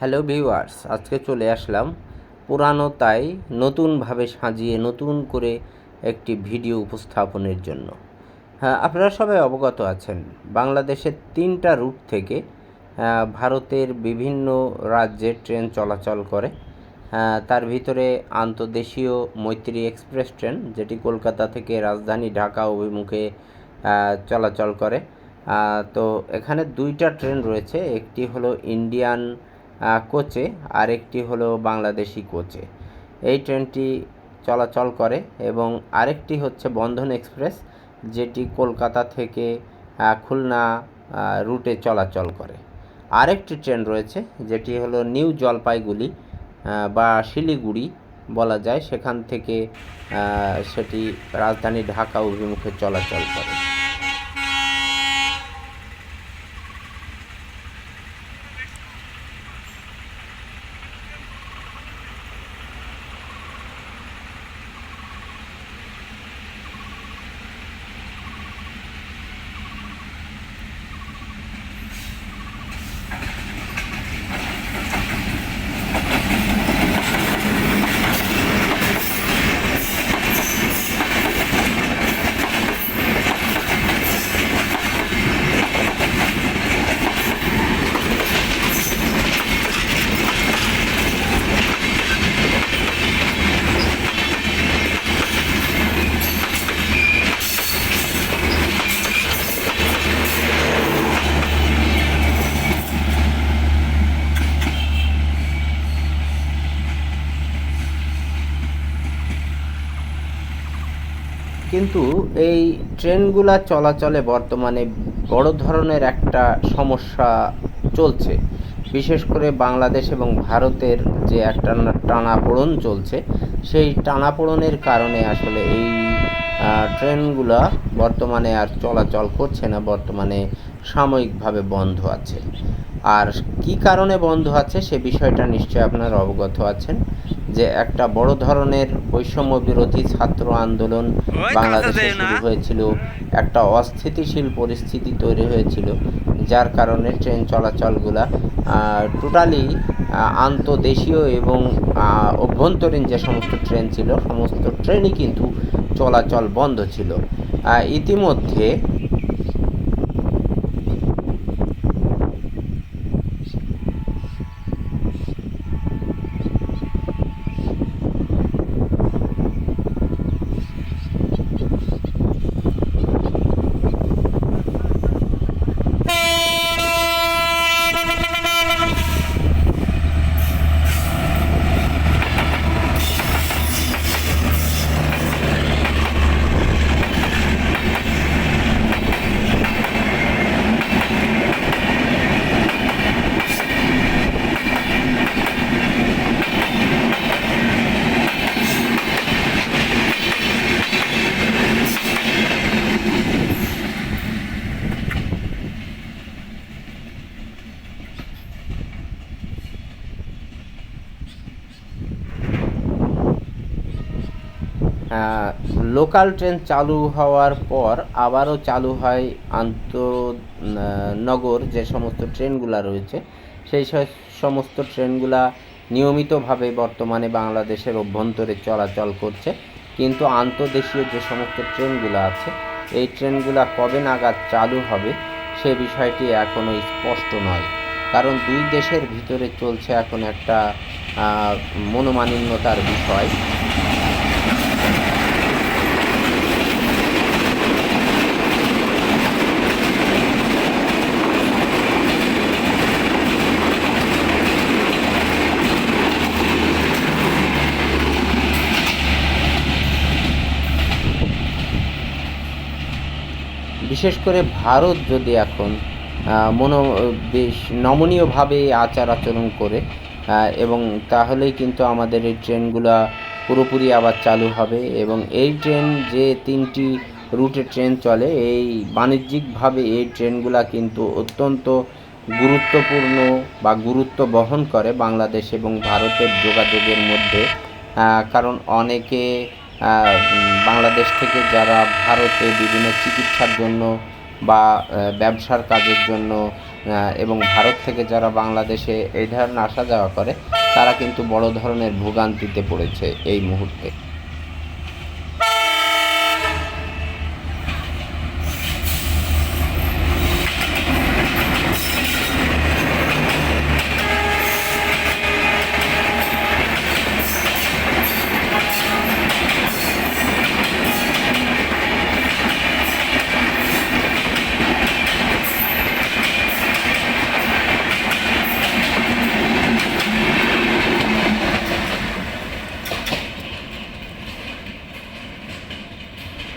Hello viewers, আজকে চলে আসলাম পুরানো তাই নতুনভাবে সাজিয়ে নতুন করে একটি ভিডিও উপস্থাপনের জন্য। হ্যাঁ আপনারা সবাই অবগত আছেন, বাংলাদেশের তিনটা রুট থেকে ভারতের বিভিন্ন রাজ্যে ট্রেন চলাচল করে। তার ভিতরে আন্তদেশীয় মৈত্রী এক্সপ্রেস ট্রেন, যেটি কলকাতা থেকে রাজধানী ঢাকা অভিমুখে চলাচল করে। তো এখানে দুইটা ট্রেন রয়েছে, একটি হলো ইন্ডিয়ান কোচে আর একটি হলো বাংলাদেশি কোচে। এই ট্রেনটি চলাচল করে এবং আরেকটি হচ্ছে বন্ধন এক্সপ্রেস, যেটি কলকাতা থেকে খুলনা রুটে চলাচল করে। আরেকটি ট্রেন রয়েছে, যেটি হলো নিউ জলপাইগুড়ি বা শিলিগুড়ি বলা যায়। সেখান থেকে সেটি রাজধানী ঢাকা অভিমুখে চলাচল করে। কিন্তু এই ট্রেনগুলা চলাচলে বর্তমানে বড় ধরনের একটা সমস্যা চলছে। বিশেষ করে বাংলাদেশ এবং ভারতের যে একটা টানাপোড়েন চলছে, সেই টানাপোড়েনের কারণে আসলে এই ট্রেনগুলা বর্তমানে আর চলাচল করছে না, বর্তমানে সাময়িকভাবে বন্ধ আছে। আর কি কারণে বন্ধ আছে সে বিষয়টা নিশ্চয়ই আপনারা অবগত আছেন। যে একটা বড় ধরনের বৈষম্য বিরোধী ছাত্র আন্দোলন বাংলাদেশে শুরু হয়েছিল। একটা অস্থিতিশীল পরিস্থিতি তৈরি হয়েছিল যার কারণে ট্রেন চলাচলগুলা টোটালি আন্তদেশীয় এবং অভ্যন্তরীণ যে সমস্ত ট্রেন ছিল সমস্ত ট্রেনই কিন্তু চলাচল বন্ধ ছিল। ইতিমধ্যে লোকাল ট্রেন চালু হওয়ার পর আবারও চালু হয় আন্তনগর যে সমস্ত ট্রেনগুলো রয়েছে, সেই সমস্ত ট্রেনগুলা নিয়মিতভাবে বর্তমানে বাংলাদেশের অভ্যন্তরে চলাচল করছে। কিন্তু আন্তদেশীয় যে সমস্ত ট্রেনগুলো আছে, এই ট্রেনগুলা কবে নাগাদ চালু হবে সে বিষয়টি এখনও স্পষ্ট নয়। কারণ দুই দেশের ভিতরে চলছে এখন একটা মনোমালিন্যতার বিষয়। বিশেষ করে ভারত যদি এখন মনো, বেশ নমনীয়ভাবে আচার আচরণ করে এবং তাহলেই কিন্তু আমাদের এই ট্রেনগুলা পুরোপুরি আবার চালু হবে এবং এই ট্রেন যে তিনটি রুটে ট্রেন চলে, এই বাণিজ্যিকভাবে এই ট্রেনগুলা কিন্তু অত্যন্ত গুরুত্বপূর্ণ বা গুরুত্ব বহন করে বাংলাদেশ এবং ভারতের যোগাযোগের মধ্যে কারণ অনেকে বাংলাদেশ থেকে যারা ভারতে বিভিন্ন চিকিৎসার জন্য বা ব্যবসার কাজের জন্য এবং ভারত থেকে যারা বাংলাদেশে এই ধরনের আসা যাওয়া করে, তারা কিন্তু বড় ধরনের ভোগান্তিতে পড়েছে এই মুহূর্তে।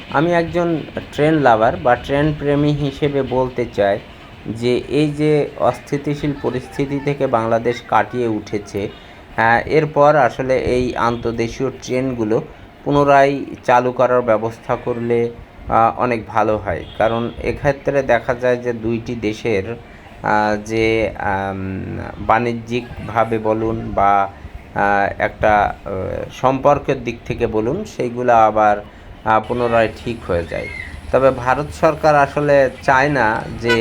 আমি একজন ট্রেন লাভার বা ট্রেন প্রেমী হিসেবে বলতে চাই যে এই যে অস্থিতিশীল পরিস্থিতি থেকে বাংলাদেশ কাটিয়ে উঠেছে হ্যাঁ, এরপর আসলে এই আন্তদেশীয় ট্রেনগুলো পুনরায় চালু করার ব্যবস্থা করলে অনেক ভালো হয়। কারণ এক্ষেত্রে দেখা যায় যে দুইটি দেশের যে বাণিজ্যিকভাবে বলুন বা একটা সম্পর্কের দিক থেকে বলুন সেইগুলো আবার পুনরায় ঠিক হয়ে যায়। তবে ভারত সরকার আসলে চায় না যে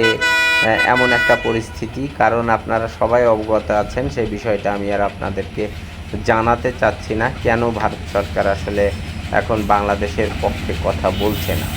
এমন একটা পরিস্থিতি, কারণ আপনারা সবাই অবগত আছেন, সেই বিষয়টা আমি আর আপনাদেরকে জানাতে চাচ্ছি না, কেন ভারত সরকার আসলে এখন বাংলাদেশের পক্ষে কথা বলছে না।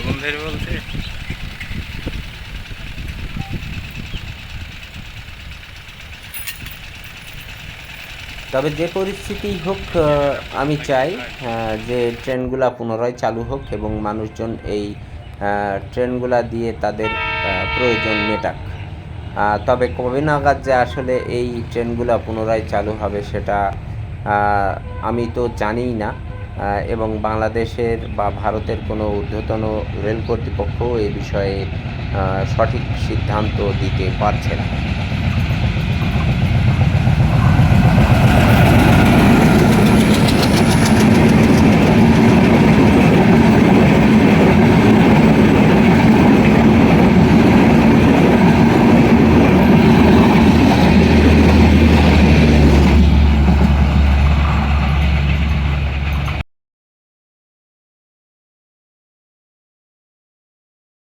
কতক্ষণ ধরে বলছে তবে যে পরিস্থিতিই হোক আমি চাই যে ট্রেনগুলা পুনরায় চালু হোক এবং মানুষজন এই ট্রেনগুলা দিয়ে তাদের প্রয়োজন মেটাক। তবে কবে নাগাদ যে আসলে এই ট্রেনগুলা পুনরায় চালু হবে সেটা আমি তো জানিই না। এবং বাংলাদেশের বা ভারতের কোনো ঊর্ধ্বতন রেল কর্তৃপক্ষ এ বিষয়ে সঠিক সিদ্ধান্ত দিতে পারছে না।